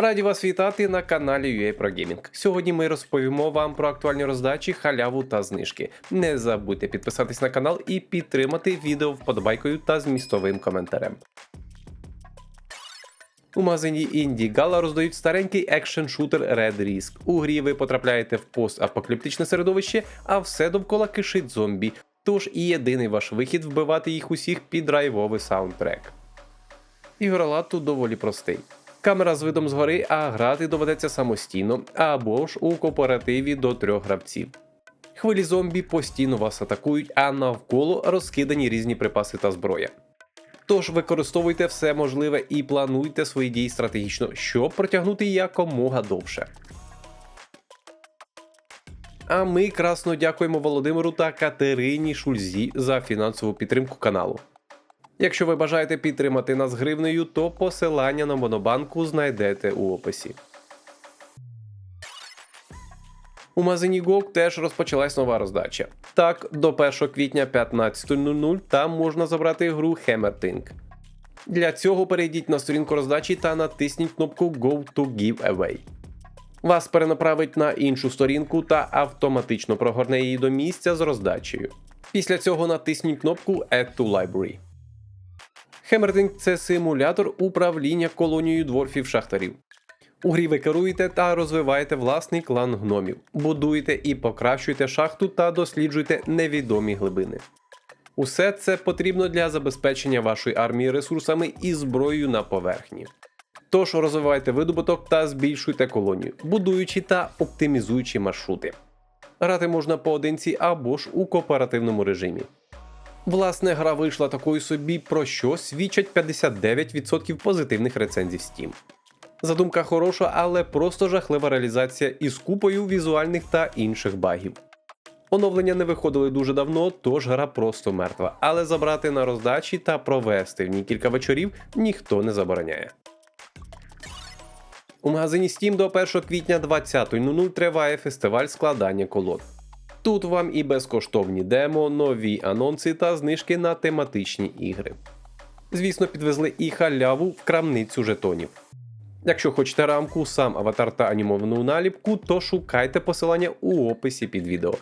Раді вас вітати на каналі UA Pro Gaming. Сьогодні ми розповімо вам про актуальні роздачі, халяву та знижки. Не забудьте підписатись на канал і підтримати відео вподобайкою та змістовим коментарем. У магазині Indie Gala роздають старенький екшн-шутер Red Risk. У грі ви потрапляєте в постапокаліптичне середовище, а все довкола кишить зомбі. Тож і єдиний ваш вихід вбивати їх усіх під драйвовий саундтрек. Ігролад тут доволі простий. Камера з видом згори, а грати доведеться самостійно або ж у кооперативі до трьох гравців. Хвилі зомбі постійно вас атакують, а навколо розкидані різні припаси та зброя. Тож використовуйте все можливе і плануйте свої дії стратегічно, щоб протягнути якомога довше. А ми красно дякуємо Володимиру та Катерині Шульзі за фінансову підтримку каналу. Якщо ви бажаєте підтримати нас гривнею, то посилання на Монобанку знайдете у описі. У магазині GOG теж розпочалась нова роздача. Так, до 1 квітня 15.00 там можна забрати гру Hammerting. Для цього перейдіть на сторінку роздачі та натисніть кнопку Go to Give Away. Вас перенаправить на іншу сторінку та автоматично прогорне її до місця з роздачею. Після цього натисніть кнопку Add to Library. Хеммердинг це симулятор управління колонією дворфів шахтарів. У грі ви керуєте та розвиваєте власний клан гномів, будуєте і покращуєте шахту та досліджуєте невідомі глибини. Усе це потрібно для забезпечення вашої армії ресурсами і зброєю на поверхні. Тож розвивайте видобуток та збільшуйте колонію, будуючи та оптимізуючи маршрути. Грати можна поодинці або ж у кооперативному режимі. Власне, гра вийшла такою собі, про що свідчать 59% позитивних рецензій Steam. Задумка хороша, але просто жахлива реалізація із купою візуальних та інших багів. Оновлення не виходили дуже давно, тож гра просто мертва, але забрати на роздачі та провести в ній кілька вечорів ніхто не забороняє. У магазині Steam до 1 квітня 20.00 триває фестиваль складання колод. Тут вам і безкоштовні демо, нові анонси та знижки на тематичні ігри. Звісно, підвезли і халяву в крамницю жетонів. Якщо хочете рамку, сам аватар та анімовану наліпку, то шукайте посилання у описі під відео.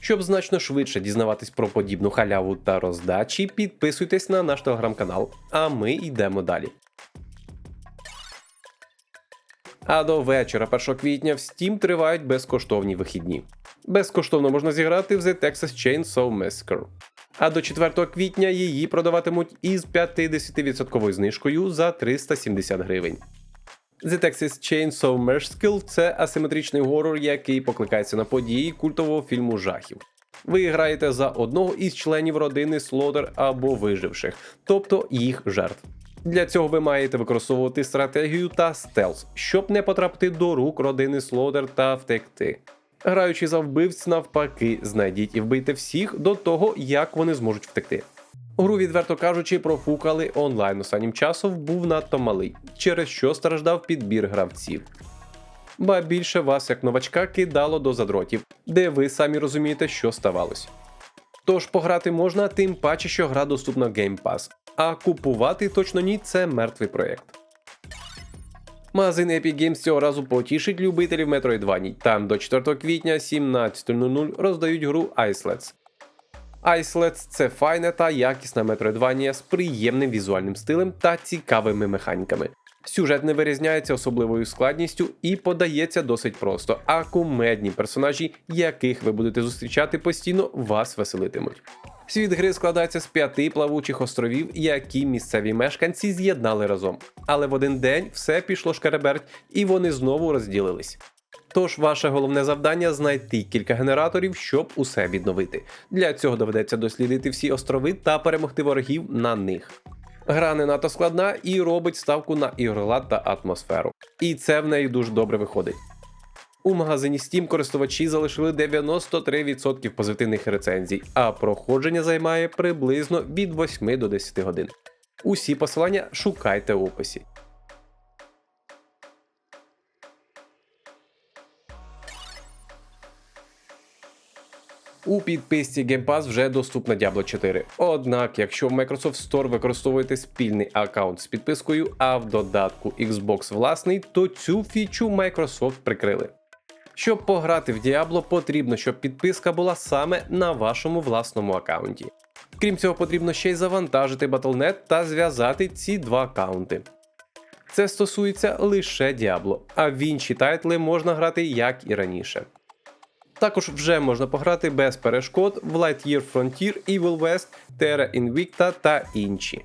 Щоб значно швидше дізнаватись про подібну халяву та роздачі, підписуйтесь на наш телеграм-канал, а ми йдемо далі. А до вечора 1 квітня в Steam тривають безкоштовні вихідні. Безкоштовно можна зіграти в The Texas Chainsaw Massacre. А до 4 квітня її продаватимуть із 50% знижкою за 370 гривень. The Texas Chainsaw Massacre – це асиметричний горор, який покликається на події культового фільму жахів. Ви граєте за одного із членів родини Слодер або виживших, тобто їх жертв. Для цього ви маєте використовувати стратегію та стелс, щоб не потрапити до рук родини Слодер та втекти. Граючи за вбивць, навпаки, знайдіть і вбийте всіх до того, як вони зможуть втекти. Гру, відверто кажучи, профукали онлайн останнім часом був надто малий, через що страждав підбір гравців. Ба більше вас, як новачка, кидало до задротів, де ви самі розумієте, що ставалось. Тож пограти можна, тим паче, що гра доступна в Game Pass, а купувати точно ні це мертвий проєкт. Магазин Epic Games цього разу потішить любителів Metroidvania. Там до 4 квітня 17.00 роздають гру Icelets. Icelets – це файна та якісна Metroidvania з приємним візуальним стилем та цікавими механіками. Сюжет не вирізняється особливою складністю і подається досить просто, а кумедні персонажі, яких ви будете зустрічати постійно, вас веселитимуть. Світ гри складається з п'яти плавучих островів, які місцеві мешканці з'єднали разом. Але в один день все пішло шкереберть, і вони знову розділились. Тож ваше головне завдання знайти кілька генераторів, щоб усе відновити. Для цього доведеться дослідити всі острови та перемогти ворогів на них. Гра не надто складна і робить ставку на ігролад та атмосферу. І це в неї дуже добре виходить. У магазині Steam користувачі залишили 93% позитивних рецензій, а проходження займає приблизно від 8 до 10 годин. Усі посилання шукайте в описі. У підписці Game Pass вже доступна Diablo 4. Однак, якщо в Microsoft Store використовуєте спільний аккаунт з підпискою, а в додатку Xbox власний, то цю фічу Microsoft прикрили. Щоб пограти в Diablo, потрібно, щоб підписка була саме на вашому власному аккаунті. Крім цього, потрібно ще й завантажити Battle.net та зв'язати ці два аккаунти. Це стосується лише Diablo, а в інші тайтли можна грати як і раніше. Також вже можна пограти без перешкод в Lightyear Frontier, Evil West, Terra Invicta та інші.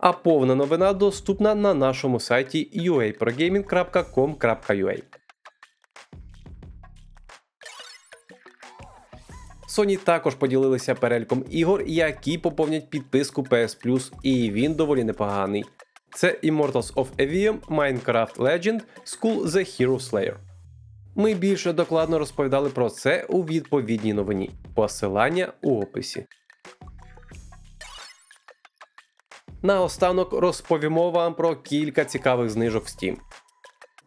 А повна новина доступна на нашому сайті uaprogaming.com.ua. Sony також поділилися переліком ігор, які поповнять підписку PS Plus, і він доволі непоганий. Це Immortals of Evium, Minecraft Legend, School The Hero Slayer. Ми більше докладно розповідали про це у відповідній новині. Посилання у описі. Наостанок розповімо вам про кілька цікавих знижок в Steam.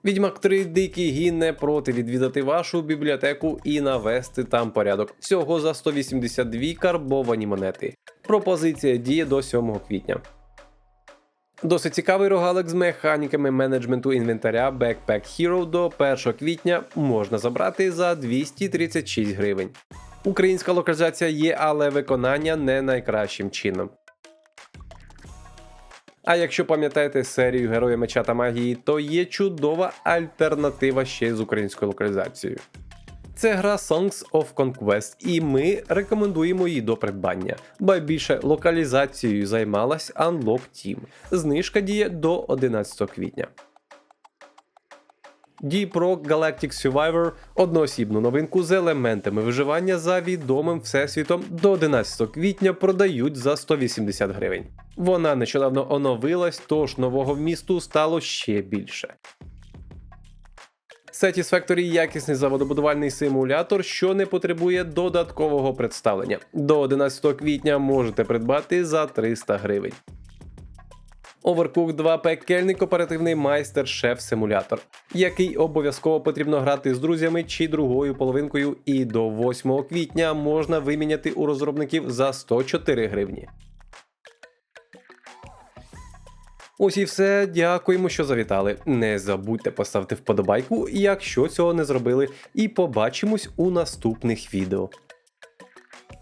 Відьмак 3 Дикий Гін не проти відвідати вашу бібліотеку і навести там порядок. Всього за 182 карбовані монети. Пропозиція діє до 7 квітня. Досить цікавий рогалик з механіками менеджменту інвентаря Backpack Hero до 1 квітня можна забрати за 236 гривень. Українська локалізація є, але виконання не найкращим чином. А якщо пам'ятаєте серію Герої меча та магії, то є чудова альтернатива ще з українською локалізацією. Це гра Songs of Conquest, і ми рекомендуємо її до придбання, ба більше локалізацією займалась Unlock Team. Знижка діє до 11 квітня. Deep Galactic Survivor одноосібну новинку з елементами виживання за відомим всесвітом до 11 квітня продають за 180 гривень. Вона нещодавно оновилась, тож нового вмісту стало ще більше. Satisfactory – якісний заводобудувальний симулятор, що не потребує додаткового представлення. До 11 квітня можете придбати за 300 гривень. Overcooked 2 пекельний кооперативний майстер-шеф симулятор, який обов'язково потрібно грати з друзями чи другою половинкою, і до 8 квітня можна виміняти у розробників за 104 гривні. Ось і все. Дякуємо, що завітали. Не забудьте поставити вподобайку, якщо цього не зробили, і побачимось у наступних відео.